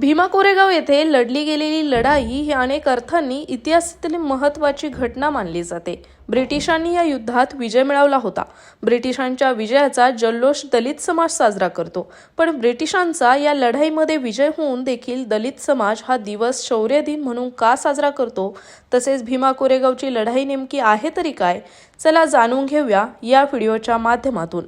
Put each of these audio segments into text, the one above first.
भीमा कोरेगाव येथे लढली गेलेली लढाई ही अनेक अर्थांनी इतिहासातील महत्त्वाची घटना मानली जाते. ब्रिटिशांनी या युद्धात विजय मिळवला होता. ब्रिटिशांच्या विजयाचा जल्लोष दलित समाज साजरा करतो. पण ब्रिटिशांचा या लढाईमध्ये विजय होऊन देखील दलित समाज हा दिवस शौर्य दिन म्हणून का साजरा करतो? तसेच भीमा कोरेगावची लढाई नेमकी आहे तरी काय? चला जाणून घेऊया या व्हिडिओच्या माध्यमातून.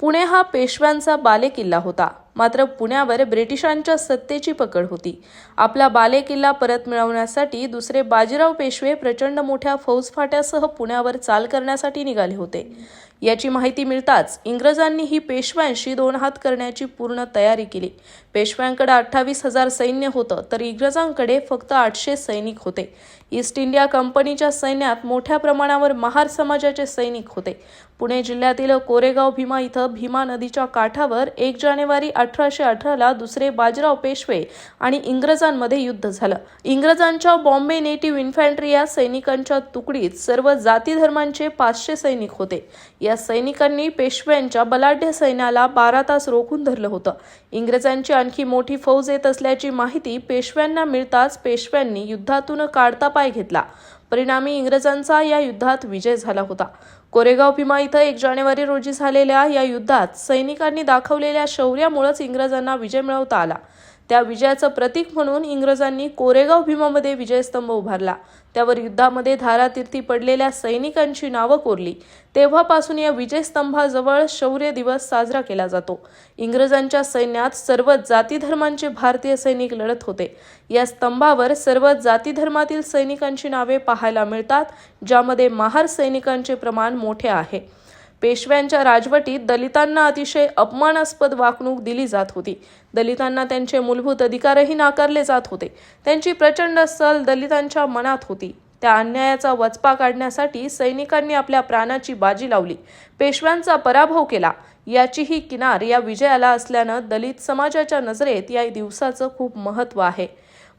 पुणे हा पेशव्यांचा बालेकिल्ला होता. मात्र पुण्यावर ब्रिटिशांच्या सत्तेची पकड होती. आपला बालेकिल्ला परत मिळवण्यासाठी दुसरे बाजीराव पेशवे प्रचंड मोठ्या फौजफाट्यासह पुण्यावर चाल करण्यासाठी निघाले होते. याची माहिती मिळताच इंग्रजांनी ही पेशव्यांशी दोन हात करण्याची पूर्ण तयारी केली. पेशव्यांकडे अठ्ठावीस हजार सैन्य होतं तर इंग्रजांकडे फक्त आठशे सैनिक होते. ईस्ट इंडिया कंपनीच्या सैन्यात मोठ्या प्रमाणावर महार समाजाचे सैनिक होते. पुणे जिल्ह्यातील कोरेगाव भीमा इथं भीमा नदीच्या काठावर एक जानेवारी अठराशे अठराला दुसरे बाजीराव पेशवे आणि इंग्रजांमध्ये युद्ध झालं. इंग्रजांच्या बॉम्बे नेटिव्ह इन्फॅन्ट्री या सैनिकांच्या तुकडीत सर्व जाती धर्मांचे पाचशे सैनिक होते. या सैनिकांनी पेशव्यांच्या बलाढ्य सैन्याला बारा तास रोखून धरलं होतं. इंग्रजांची आणखी मोठी फौज येत असल्याची माहिती पेशव्यांना मिळताच पेशव्यांनी युद्धातून काढता पाय घेतला. परिणामी इंग्रजांचा या युद्धात विजय झाला होता. कोरेगाव भीमा इथं एक जानेवारी रोजी झालेल्या या युद्धात सैनिकांनी दाखवलेल्या शौर्यामुळेच इंग्रजांना विजय मिळवता आला. त्या विजयाचं प्रतीक म्हणून इंग्रजांनी कोरेगाव भीमामध्ये विजयस्तंभ उभारला. त्यावर युद्धामध्ये धारातीर्थी पडलेल्या सैनिकांची नावं कोरली. तेव्हापासून या विजयस्तंभाजवळ शौर्य दिवस साजरा केला जातो. इंग्रजांच्या सैन्यात सर्व जातीधर्मांचे भारतीय सैनिक लढत होते. या स्तंभावर सर्व जातीधर्मातील सैनिकांची नावे पाहायला मिळतात ज्यामध्ये महार सैनिकांचे प्रमाण मोठे आहे. पेशव्यांच्या राजवटीत दलितांना अतिशय अपमानास्पद वागणूक दिली जात होती. दलितांना त्यांचे मूलभूत अधिकारही नाकारले जात होते. त्यांची प्रचंड सल दलितांच्या मनात होती. त्या अन्यायाचा वचपा काढण्यासाठी सैनिकांनी आपल्या प्राणाची बाजी लावली. पेशव्यांचा पराभव केला. याचीही किनार या विजयाला असल्यानं दलित समाजाच्या नजरेत या दिवसाचं खूप महत्त्व आहे.